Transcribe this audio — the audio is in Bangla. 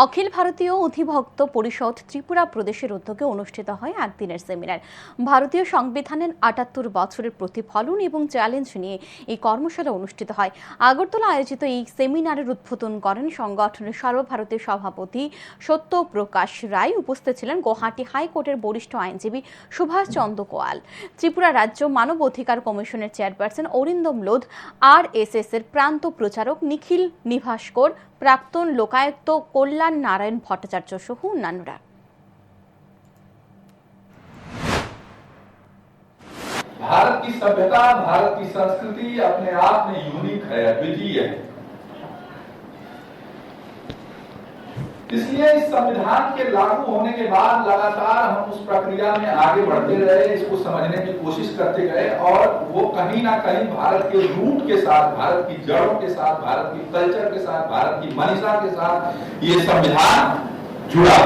অখিল ভারতীয় অধিভক্ত পরিষদ ত্রিপুরা প্রদেশের উদ্যোগে অনুষ্ঠিত হয় একদিনের সেমিনার। ভারতীয় সংবিধানের আটাত্তর বছরের প্রতিফলন এবং চ্যালেঞ্জ নিয়ে এই কর্মশালা অনুষ্ঠিত হয়। আগরতলা আয়োজিত এই সেমিনারের উদ্বোধন করেন সংগঠনের সর্বভারতীয় সভাপতি সত্যপ্রকাশ রায়। উপস্থিত ছিলেন গুয়াহাটি হাইকোর্টের বরিষ্ঠ আইনজীবী সুভাষ চন্দ্র কোয়াল। ত্রিপুরা রাজ্য মানব অধিকার কমিশনের chairperson Arindam Lodh R S এর প্রান্ত প্রচারক নিখিল নিভাস্কর, প্রাক্তন লোকায়ুক্ত কল্যাণ নারায়ণ ভট্টাচার্য সহ অন্যান্যরা भारत की सभ्यता भारत की संस्कृति अपने आप में यूनिक है अद्वितीय है इसलिए इस संविधान के लागू होने के बाद लगातार हम उस प्रक्रिया में आगे बढ़ते रहे, इसको समझने की कोशिश करते गए और वो कहीं ना कहीं भारत के रूट के साथ, भारत की जड़ों के साथ, भारत की कल्चर के साथ, भारत की मनीषा के साथ ये संविधान जुड़ा।